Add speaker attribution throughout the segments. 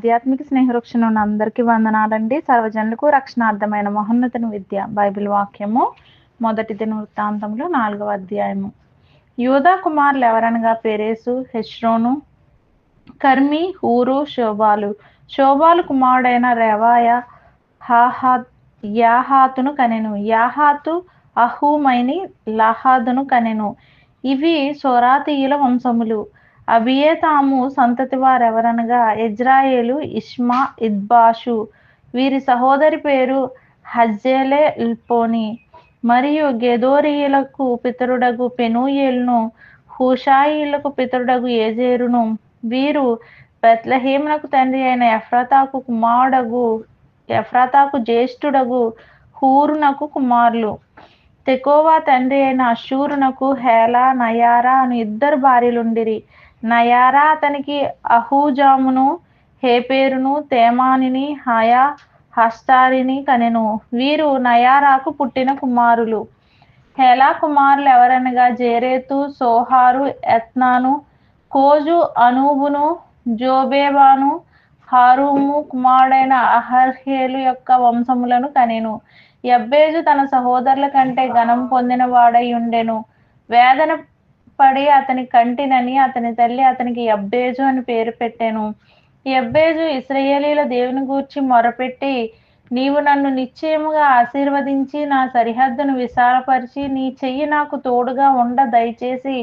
Speaker 1: ఆధ్యాత్మిక స్నేహవృక్షణ అందరికీ వందనాలండి. సర్వజనులకు రక్షణార్థమైన మహోన్నతను విద్య. బైబిల్ వాక్యము మొదటి దిన వృత్తాంతంలో నాలుగవ అధ్యాయము. యూదా కుమారులు ఎవరనగా పెరేసు హెష్రోను కర్మి హూరు శోభాలు శోభాలు కుమారుడైన రెవాయ హాహాత్ యాహాతును కనెను. యాహాతు అహూమైని లహాదును కనెను. ఇవి సొరాతీయుల వంశములు. అబియే తాము సంతతి వారెవరనగా? ఇజ్రాయేలు ఇష్మా ఇద్బాషు. వీరి సహోదరి పేరు హజ్జేలే ఇల్పోని మరియు గెదోరియులకు పితరుడగు పెనూయేల్ను హుషాయిలకు పితరుడగు ఏజేరును. వీరు పెత్లహీములకు తండ్రి అయిన ఎఫ్రతాకు కుమారుడగు ఎఫ్రతాకు జ్యేష్ఠుడగు హూరునకు కుమారులు. తెకోవా తండ్రి అయిన అషూరునకు హేలా నయారా అని ఇద్దరు భార్యలుండిరి. నయారా అతనికి అహూజామును హేపేరును తేమానిని హయా హస్తారిని కనెను. వీరు నయారాకు పుట్టిన కుమారులు. హేలా కుమారులు ఎవరనగా జేరేతు సోహారు ఎత్నాను కోజు అనూబును జోబేబాను హారూము కుమారుడైన అహర్హేలు యొక్క వంశములను కనెను. ఎబ్బేజు తన సహోదరుల కంటే ఘనం పొందిన వాడై ఉండెను. వేదన పడి అతని కంటినని అతని తల్లి అతనికి ఎబ్బేజు అని పేరు పెట్టాను. ఎబ్బేజు ఇస్రయేలీల దేవుని గూర్చి మొరపెట్టి నీవు నన్ను నిశ్చయముగా ఆశీర్వదించి నా సరిహద్దును విశాలపరిచి నీ చెయ్యి నాకు తోడుగా ఉండ దయచేసి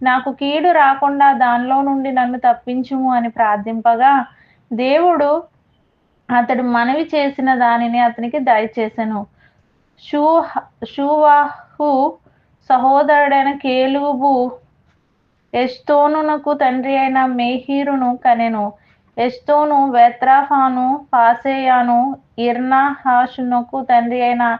Speaker 1: నాకు కీడు రాకుండా దానిలో నుండి నన్ను తప్పించుము అని ప్రార్థింపగా దేవుడు అతడు మనవి చేసిన దానిని అతనికి దయచేసెను. షూ షూవాహు సహోదరుడైన కేలుబు ఎస్తోనునకు తండ్రి అయిన మేహీరును కనెను. ఎస్తోను వెత్రాఫాను పాసేయాను ఇర్నాహాషునకు తండ్రి అయిన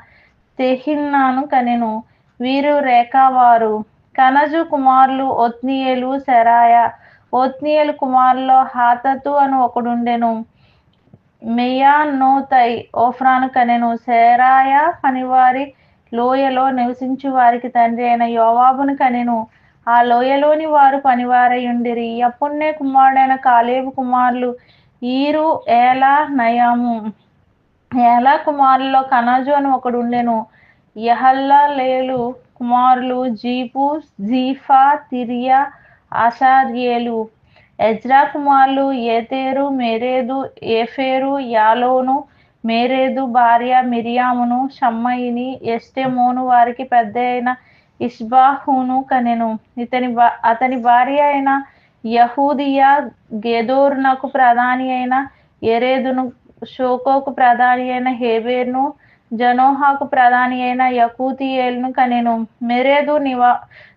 Speaker 1: తెహిన్నాను కనెను. వీరు రేఖావారు కనజు కుమారులు ఒత్నియేలు సెరాయ. ఒత్నియేలు కుమారులో హాతతు అని ఒకడుండెను. మెయానోతై ఓఫ్రాను కనెను. సేరాయ పనివారి లోయలో నివసించు వారికి తండ్రి అయిన యోవాబును కనెను. ఆ లోయలోని వారు పనివారై ఉండిరి కుమారుడైన కాలేబు కుమారులు ఈరు ఏలా నయాము. ఏలా కుమారుల్లో కనాజు అని ఒకడు ఉండెను యహల్లా లేలు కుమారులు జీపు జీఫా తిరియా ఆచార్యేలు ఎజ్రా కుమారులు ఏతేరు మేరేదు ఏఫేరు యాలోను మేరేదు భార్య మిరియామును షమ్మయిని ఎస్టెమోను వారికి పెద్ద అయిన ఇష్బాహును కనెను. ఇతని అతని భార్య అయిన యహూదియా గెదోర్నకు ప్రధాని అయిన ఎరేదును షోకోకు ప్రధాని అయిన హేబేర్ను జనోహాకు ప్రధాని అయిన యకూతియేల్ను కనెను. మెరేదు నివా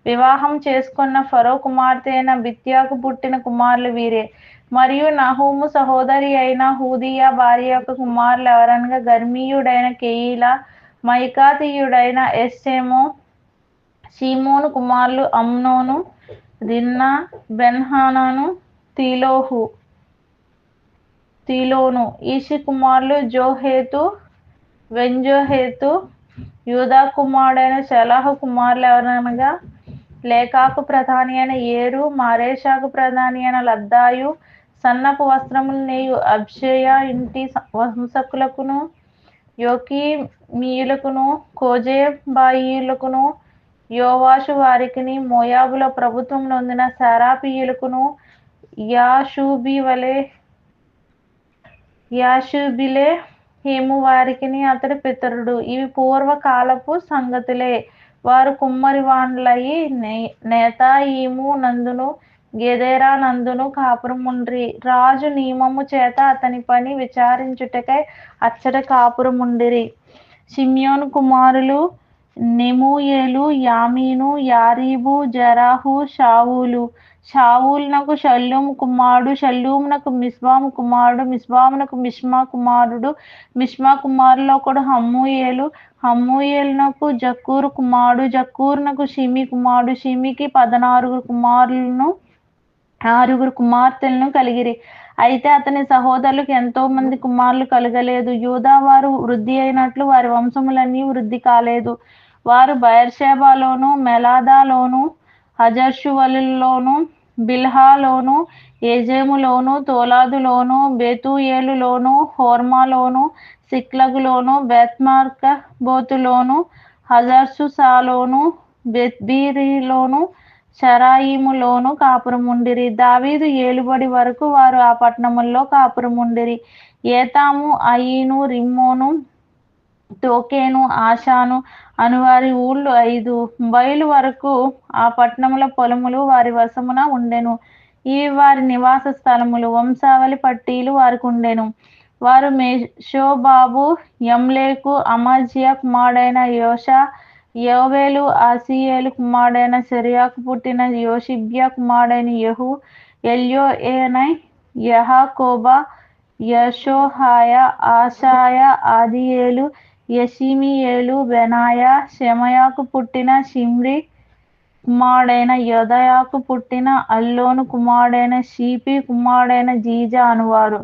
Speaker 1: వివాహం చేసుకున్న ఫరో కుమార్తె అయిన బిత్యాకు పుట్టిన కుమారులు వీరే. మరియు నహూము సహోదరి అయిన హూదియా భార్య యొక్క కుమారులు ఎవరనగా గర్మీయుడైన కెయిలా మైకాతీయుడైన ఎస్సేమో షీమోను కుమారులు అమ్నోను రిన్నా బెన్హానాను తీలోహు తీలోను ఈషి కుమారులు జోహేతు వెంజోహేతు యూదా కుమారుడైన షలాహు కుమారులు ఎవరనగా లేఖాకు ప్రధాని అయిన ఏరు మారేషాకు ప్రధాని అయిన లద్దాయు సన్నపు వస్త్రములు నేయు అబ్షయ ఇంటి వంశకులకును యోకి మీయులకును కోజే బాయిలకును యోవాషు వారికిని మోయాబుల ప్రభుత్వం నొందిన సారాపీయులకును యాషూబి వలె యాషూబిలే హేము వారికిని అతడి పితరుడు. ఇవి పూర్వకాలపు సంగతులే. వారు కుమ్మరి వాండ్లయి నేతాయిము నందును గెదేరా నందును కాపురముండ్రి. రాజు నియమము చేత అతని పని విచారించుటకై అచ్చట కాపురముండిరి. షిమ్యోను కుమారులు నెమూయేలు యామీను యారీబు జరాహు షావులు. షావులునకు షల్లూమ్ కుమారుడు షల్లూమ్నకు మిస్బాము కుమారుడు మిస్బామునకు మిష్మా కుమారుడు. మిష్మా కుమారులో ఒకడు హమ్మూయేలు. హమ్మూయేలునకు జక్కూరు కుమారుడు జక్కూరునకు షిమి కుమారుడు. షిమికి పదనారుగురు కుమారులను ఆరుగురు కుమార్తెలను కలిగిరి. అయితే అతని సహోదరులకు ఎంతో మంది కుమారులు కలగలేదు. యూదా వారు వృద్ధి అయినట్లు వారి వంశములన్నీ వృద్ధి కాలేదు. వారు బయర్షేబాలోను మెలాదాలోను హజర్షువలులోను బిల్హాలోను ఏజేములోను తోలాదులోను బేతుయేలులోను హోర్మాలోను సిక్లగులోను బెత్మార్క బోతులోను హజర్సుసాలోను బెత్బీరిలోను షరాయిములోను కాపురముండిరి. దావీదు ఏలుబడి వరకు వారు ఆ పట్టణముల్లో కాపురముండిరి. ఏతాము అయీను రిమ్మోను టోకేను ఆశాను అనువారి ఊళ్ళు ఐదు. బయలు వరకు ఆ పట్టణముల పొలములు వారి వశమున ఉండెను. ఇవి వారి నివాస స్థలములు వంశావళి పట్టీలు వారికి ఉండెను. వారు మేషోబాబు యమ్లేకు అమాజియా కుమారుడైన యోషా యోవేలు ఆసియేలు కుమారుడైన సెరియాకు పుట్టిన యోషిబ్యా కుమారుడైన యహు ఎల్యోఏనై యహాకోబా యషోహాయ ఆశాయ ఆదియేలు యషిమియేలు బెనాయ శమయాకు పుట్టిన షిమ్రి కుమారుడైన యోదయాకు పుట్టిన అల్లోను కుమారుడైన షీపి కుమారుడైన జీజా అనువారు.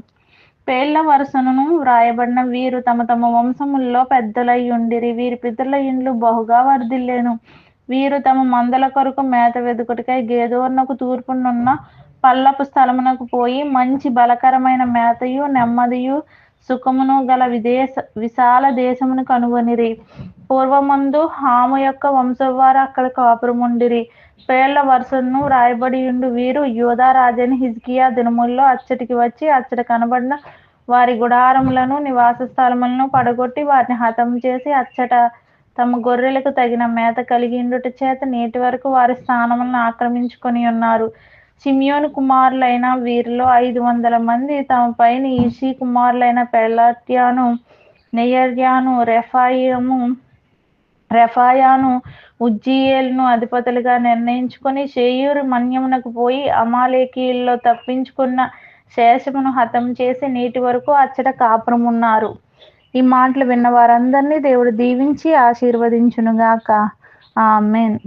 Speaker 1: పేళ్ళ వరుసను వ్రాయబడిన వీరు తమ తమ వంశముల్లో పెద్దలై ఉండిరి. వీరి పితరుల ఇండ్లు బహుగా వర్ధిల్లేను. వీరు తమ మందల కొరకు మేత వెదుకుటికై గేదోర్నకు తూర్పునున్న పల్లపు స్థలమునకు పోయి మంచి బలకరమైన మేతయు నెమ్మదియు సుఖమును గల విదేశ విశాల దేశమును కనుగొనిరి. పూర్వమందు హాము యొక్క వంశవారు అక్కడ కాపురముండిరి. పేర్ల వరుసను రాయబడి ఉండు వీరు యోధా రాజని హిజ్కియా దినముల్లో అచ్చటికి వచ్చి అచ్చట కనబడిన వారి గుడారములను నివాస స్థలములను పడగొట్టి వారిని హతం చేసి అచ్చట తమ గొర్రెలకు తగిన మేత కలిగిండుట చేత నేటి వరకు వారి స్థానములను ఆక్రమించుకొని ఉన్నారు సిమియోను కుమారులైన వీరిలో ఐదు వందల మంది తమ పైన ఈషీ కుమారులైన పెలట్యాను నెయర్యాను రెఫాయము రెఫాయాను ఉజ్జీయేలును అధిపతులుగా నిర్ణయించుకొని షేయూరు మన్యమునకు పోయి అమాలేకీల్లో తప్పించుకున్న శేషమును హతం చేసి నేటి వరకు అచ్చట కాపురం ఉన్నారు ఈ మాటలు విన్న వారందరినీ దేవుడు దీవించి ఆశీర్వదించునుగాక. ఆమెన్.